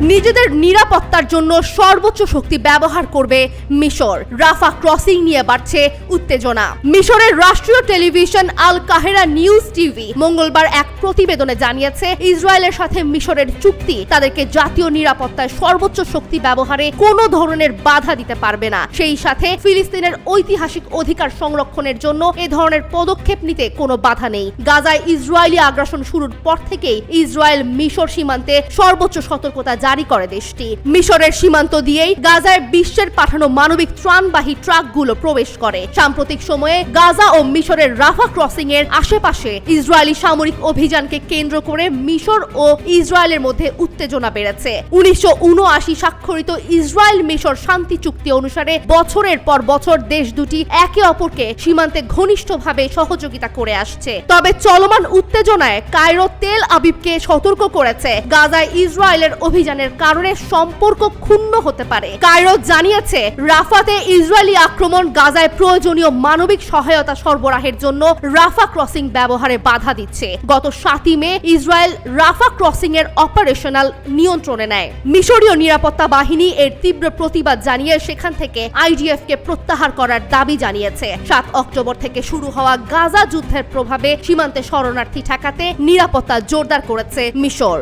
নিজেদের নিরাপত্তার জন্য সর্বোচ্চ শক্তি ব্যবহার করবে মিশর। রাফা ক্রসিং নিয়ে বাড়ছে উত্তেজনা। মিশরের রাষ্ট্রীয় television Al Qahera news TV মঙ্গলবার এক প্রতিবেদনে জানিয়েছে, ইসরায়েলের সাথে মিশরের চুক্তি তাদেরকে জাতীয় নিরাপত্তায় সর্বোচ্চ শক্তি ব্যবহারে কোনো ধরনের বাধা দিতে পারবে না। সেই সাথে ফিলিস্তিনের ঐতিহাসিক অধিকার সংরক্ষণের জন্য এ ধরনের পদক্ষেপ নিতে কোনো বাধা নেই। গাজায় ইসরায়েলি আগ্রাসন শুরুর পর থেকেই ইসরায়েল মিশর সীমান্তে সর্বোচ্চ সতর্কতা জারি করে দেশটি। মিশরের সীমান্ত দিয়েই গাজায় বিশ্বের পাঠানো মানবিক ত্রাণবাহী ট্রাকগুলো প্রবেশ করে। সাম্প্রতিক সময়ে গাজা ও মিশরের রাফা ক্রসিং এর আশেপাশে ইসরায়েলি সামরিক অভিযানকে কেন্দ্র করে মিশর ও ইসরায়েলের মধ্যে উত্তেজনা বেড়েছে। উনিশশো স্বাক্ষরিত ইসরায়েল মিশর শান্তি চুক্তি অনুসারে বছরের পর বছর দেশ দুটি একে অপরকে সীমান্তে ঘনিষ্ঠভাবে সহযোগিতা করে আসছে। তবে চলমান উত্তেজনায় কায়রো তেল আবিবকে সতর্ক করেছে গাজায় ইসরায়েলের অভিযানের কারণে সম্পর্ক ক্ষুণ্ণ হতে পারে। কায়রো জানিয়েছে, রাফাতে ইসরায়েলি আক্রমণ গাজায় প্রয়োজনীয় মানবিক সহায়তা সরবরাহের জন্য রাফা ক্রসিং ব্যবহারে বাধা দিচ্ছে। গত সাতই মে ইসরায়েল রাফা ক্রসিং এর অপারেশনাল নিয়ন্ত্রণে নেয়। মিশরীয় নিরাপত্তা বাহিনী এর তীব্র প্রতিবাদ জানিয়ে সেখান থেকে আইডিএফ কে প্রত্যাহার করার দাবি জানিয়েছে। সাত অক্টোবর থেকে শুরু হওয়া গাজা যুদ্ধের প্রভাবে সীমান্তে শরণার্থী ঠেকাতে নিরাপত্তা জোরদার করেছে মিশর।